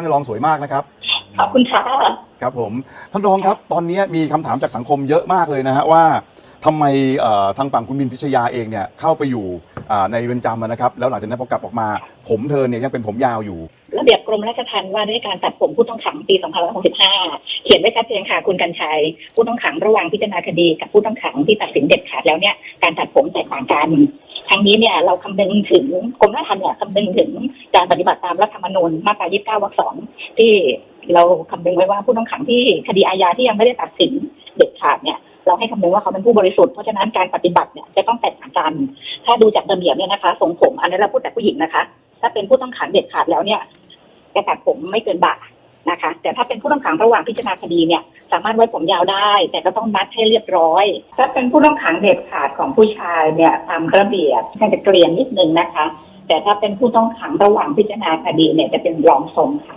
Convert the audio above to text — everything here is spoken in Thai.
ท่านรองสวยมากนะครับ ขอบคุณค่ะครับผม ท่านรองครับ ตอนนี้มีคำถามจากสังคมเยอะมากเลยนะฮะว่าทำไมเอ่อทางฝั่งคุณมินพิชยาเองเนี่ยเข้าไปอยู่อ่าในเรือนจำอะนะครับ แล้วหลังจากนั้นพอกลับออกมา ผมเธอเนี่ยยังเป็นผมยาวอยู่ ระเบียบกรมราชทัณฑ์ว่าด้วยการตัดผมผู้ต้องขังปี 2565 เขียนไว้ชัดเจนค่ะคุณกันชัย ผู้ต้องขังระหว่างพิจารณาคดีกับผู้ต้องขังที่ตัดสินเด็ดขาดแล้วเนี่ยการตัดผมแตกต่างกัน ทั้งนี้เนี่ยเราคำนึงถึงกรมราชทัณฑ์เนี่ยคำนึงถึงการปฏิบัติตามรัฐธรรมนูญมาตรา 29 วรรคสองที่เราคำนึงไว้ว่าผู้ต้องขังที่คดีอาญาที่ยังไม่ได้ตัดสินเด็ดขาดเนี่ยเราให้คำนึงว่าเขาเป็นผู้บริสุทธิ์เพราะฉะนั้นการปฏิบัติเนี่ยจะต้องแตกต่างกัน ถ้าดูจากระเบียบเนี่ยนะคะทรงผมอันนี้เราพูดแต่ผู้หญิงนะคะ ถ้าเป็นผู้ต้องขังเด็ดขาดแล้วเนี่ยจะตัดผมไม่เกินบ่า นะคะ แต่ถ้าเป็นผู้ต้องขังระหว่างพิจารณาคดีเนี่ยสามารถไว้ผมยาวได้ แต่ก็ต้องนัดให้เรียบร้อย ถ้าเป็นผู้ต้องขังเด็ดขาดของผู้ชายเนี่ยตามระเบียบจะเกลียนนิดนึงนะคะ แต่ถ้าเป็นผู้ต้องขังระหว่างพิจารณาคดีเนี่ยจะเป็นรองทรงค่ะ